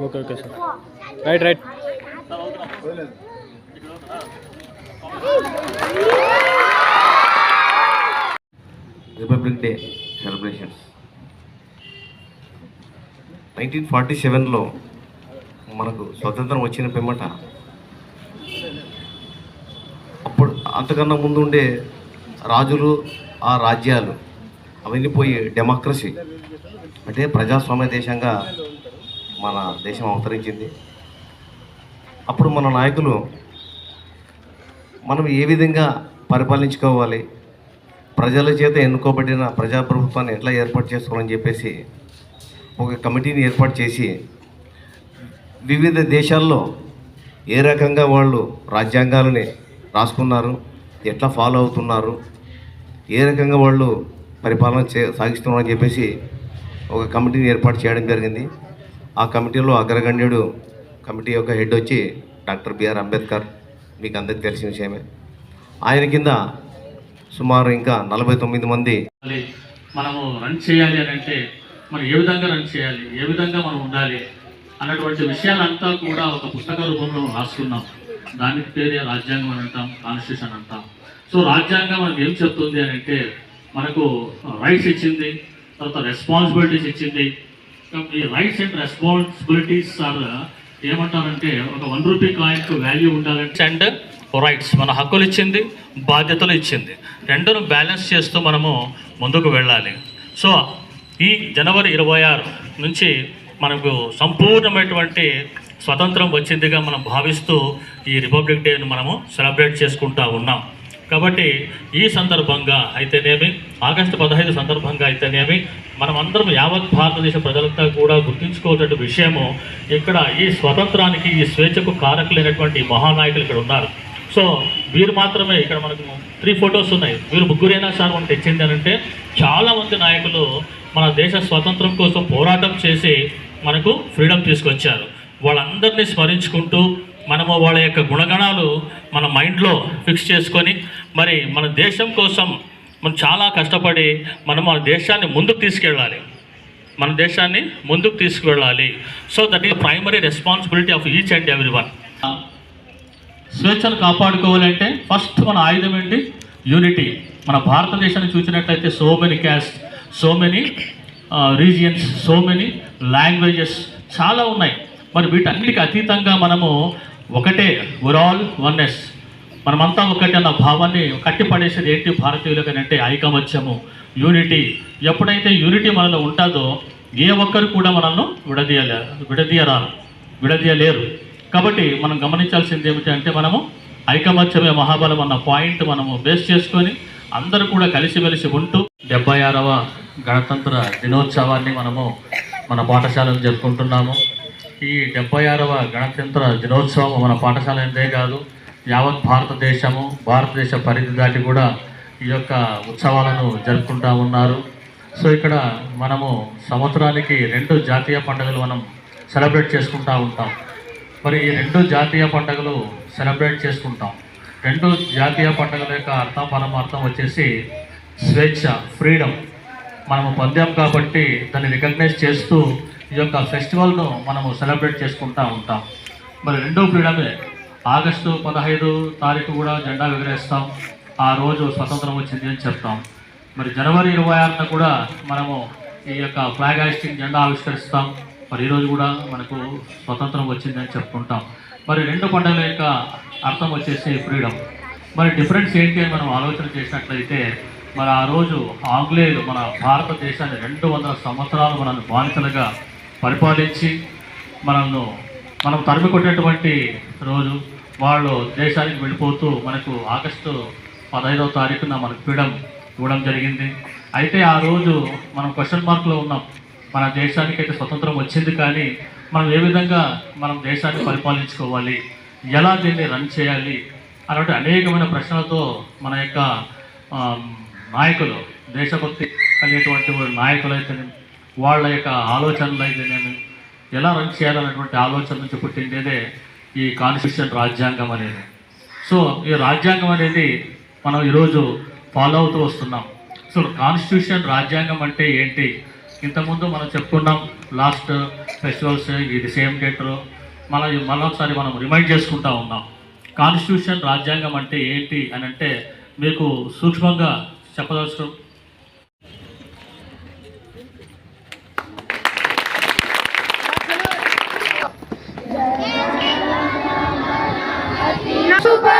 Okay okay sir. Right right. Republic day celebrations nineteen forty సెవెన్లో మనకు స్వతంత్రం వచ్చిన పిమ్మట అప్పుడు అంతకన్నా ముందు ఉండే రాజులు ఆ రాజ్యాలు అవన్నీ పోయి డెమోక్రసీ అంటే ప్రజాస్వామ్య దేశంగా మన దేశం అవతరించింది. అప్పుడు మన నాయకులు మనం ఏ విధంగా పరిపాలించుకోవాలి ప్రజల చేత ఎన్నుకోబడిన ప్రజాప్రభుత్వాన్ని ఎట్లా ఏర్పాటు చేసుకోవాలని చెప్పేసి ఒక కమిటీని ఏర్పాటు చేసి వివిధ దేశాల్లో ఏ రకంగా వాళ్ళు రాజ్యాంగాలని రాసుకున్నారు ఎట్లా ఫాలో అవుతున్నారు ఏ రకంగా వాళ్ళు పరిపాలన చే సాగిస్తున్నారని చెప్పేసి ఒక కమిటీని ఏర్పాటు చేయడం జరిగింది. ఆ కమిటీలో అగ్రగణ్యుడు కమిటీ యొక్క హెడ్ వచ్చి డాక్టర్ బిఆర్ అంబేద్కర్ మీకు అందరికీ తెలిసిన విషయమే. ఆయన కింద సుమారు ఇంకా నలభై తొమ్మిది మంది మనము రన్ చేయాలి అని అంటే మనం ఏ విధంగా రన్ చేయాలి ఏ విధంగా మనం ఉండాలి అన్నటువంటి విషయాలంతా కూడా ఒక పుస్తక రూపంలో రాసుకున్నాం. దానికి పేరే రాజ్యాంగం అని అంటాం కాన్స్టిట్యూషన్ అంటాం. సో రాజ్యాంగం మనకు ఏం చెప్తుంది అని అంటే మనకు రైట్స్ ఇచ్చింది తర్వాత రెస్పాన్సిబిలిటీస్ ఇచ్చింది ఈ రైట్స్ అండ్ రెస్పాన్సిబిలిటీస్ ఆర్ ఏమంటారంటే ఒక వన్ రూపీ కాయిన్కు వాల్యూ ఉండాలంటే అండ్ రైట్స్ uh, మన హక్కులు ఇచ్చింది బాధ్యతలు ఇచ్చింది. రెండును బ్యాలెన్స్ చేస్తూ మనము ముందుకు వెళ్ళాలి. సో ఈ జనవరి ఇరవై ఆరు నుంచి మనకు సంపూర్ణమైనటువంటి స్వతంత్రం వచ్చిందిగా మనం భావిస్తూ ఈ రిపబ్లిక్ డేను మనము సెలబ్రేట్ చేసుకుంటా ఉన్నాం. కాబట్టి ఈ సందర్భంగా అయితేనేమి ఆగస్టు పదహైదు సందర్భంగా అయితేనేమి మనం అందరం యావత్ భారతదేశ ప్రజలంతా కూడా గుర్తుంచుకోవటటువంటి విషయము ఇక్కడ ఈ స్వతంత్రానికి ఈ స్వేచ్ఛకు కారకులైనటువంటి మహానాయకులు ఇక్కడ ఉన్నారు. సో వీరు మాత్రమే ఇక్కడ మనకు త్రీ ఫొటోస్ ఉన్నాయి. వీరు ముగ్గురైనా సార్ మనకు తెచ్చింది అని అంటే చాలామంది నాయకులు మన దేశ స్వతంత్రం కోసం పోరాటం చేసి మనకు ఫ్రీడమ్ తీసుకొచ్చారు. వాళ్ళందరినీ స్మరించుకుంటూ మనము వాళ్ళ యొక్క గుణగణాలు మన మైండ్లో ఫిక్స్ చేసుకొని మరి మన దేశం కోసం మనం చాలా కష్టపడి మనం మన దేశాన్ని ముందుకు తీసుకెళ్ళాలి. మన దేశాన్ని ముందుకు తీసుకువెళ్ళాలి so that is primary responsibility of each and every one స్వేచ్ఛను కాపాడుకోవాలంటే ఫస్ట్ మన ఆయుధం ఏంటి? యూనిటీ మన భారతదేశాన్ని చూసినట్లయితే so many caste so many regions so many languages చాలా ఉన్నాయి. మరి వీటన్నిటికి అతీతంగా మనము ఒకటే ఆల్ వన్నెస్ మనమంతా ఒకటి అన్న భావాన్ని కట్టిపడేసేది ఏంటి భారతీయులకు అంటే ఐకమత్యము యూనిటీ ఎప్పుడైతే యూనిటీ మనలో ఉంటుందో ఏ ఒక్కరు కూడా మనల్ని విడదీయలే విడదీయరారు విడదీయలేరు. కాబట్టి మనం గమనించాల్సింది ఏమిటి అంటే మనము ఐకమత్యమే మహాబలం అన్న పాయింట్ మనము బేస్ చేసుకొని అందరూ కూడా కలిసిమెలిసి ఉంటూ డెబ్బై ఆరవ గణతంత్ర దినోత్సవాన్ని మనము మన పాఠశాలను జరుపుకుంటున్నాము. ఈ డెబ్బై ఆరవ గణతంత్ర దినోత్సవం మన పాఠశాల ఎంతే కాదు యావత్ భారతదేశము భారతదేశ పరిధి దాటి కూడా ఈ యొక్క ఉత్సవాలను జరుపుకుంటా ఉన్నారు. సో ఇక్కడ మనము సంవత్సరానికి రెండు జాతీయ పండుగలు మనం సెలబ్రేట్ చేసుకుంటా ఉంటాం. మరి ఈ రెండు జాతీయ పండుగలు సెలబ్రేట్ చేసుకుంటాం. రెండు జాతీయ పండుగల యొక్క అర్థం పరమార్థం వచ్చేసి స్వేచ్ఛ ఫ్రీడమ్. మనము పొందాం కాబట్టి దాన్ని రికగ్నైజ్ చేస్తూ ఈ యొక్క ఫెస్టివల్ను మనము సెలబ్రేట్ చేసుకుంటూ ఉంటాం. మరి రెండో ఫ్రీడమే. ఆగస్టు పదహైదు తారీఖు కూడా జెండా ఎగరేస్తాం. ఆ రోజు స్వతంత్రం వచ్చింది అని చెప్తాం. మరి జనవరి ఇరవై ఆరున కూడా మనము ఈ యొక్క ఫ్లాగ్ హాయిస్టింగ్ జెండా ఆవిష్కరిస్తాం. మరి ఈరోజు కూడా మనకు స్వతంత్రం వచ్చిందని చెప్పుకుంటాం. మరి రెండు పండుగల యొక్క అర్థం వచ్చేసి ఫ్రీడమ్. మరి డిఫరెన్స్ ఏంటి అని మనం ఆలోచన చేసినట్లయితే మరి ఆ రోజు ఆంగ్లేయులు మన భారతదేశాన్ని రెండు వందల సంవత్సరాలు మనల్ని బానిసలుగా పరిపాలించి మనల్ని మనం తరిమి కొట్టినటువంటి రోజు వాళ్ళు దేశానికి వెళ్ళిపోతూ మనకు ఆగస్టు పదహైదవ తారీఖున మనకు ఫ్రీడమ్ ఇవ్వడం జరిగింది. అయితే ఆ రోజు మనం క్వశ్చన్ మార్క్లో ఉన్నాం. మన దేశానికి అయితే స్వతంత్రం వచ్చింది కానీ మనం ఏ విధంగా మనం దేశాన్ని పరిపాలించుకోవాలి? ఎలా దీన్ని రన్ చేయాలి? అలాంటి అనేకమైన ప్రశ్నలతో మన యొక్క నాయకులు దేశభక్తి కలిగేటువంటి నాయకులు అయితే వాళ్ళ యొక్క ఆలోచనలు అయితేనేమి ఎలా రన్ చేయాలనేటువంటి ఆలోచన నుంచి పుట్టిండేదే ఈ కాన్స్టిట్యూషన్ రాజ్యాంగం అనేది. సో ఈ రాజ్యాంగం అనేది మనం ఈరోజు ఫాలో అవుతూ వస్తున్నాం. సో కాన్స్టిట్యూషన్ రాజ్యాంగం అంటే ఏంటి? ఇంతకుముందు మనం చెప్పుకున్నాం లాస్ట్ ఫెస్టివల్స్ ఇది సేమ్ డేట్లో మన మరొకసారి మనం రిమైండ్ చేసుకుంటా ఉన్నాం. కాన్స్టిట్యూషన్ రాజ్యాంగం అంటే ఏంటి అని అంటే మీకు సూక్ష్మంగా చెప్పదలుచు Super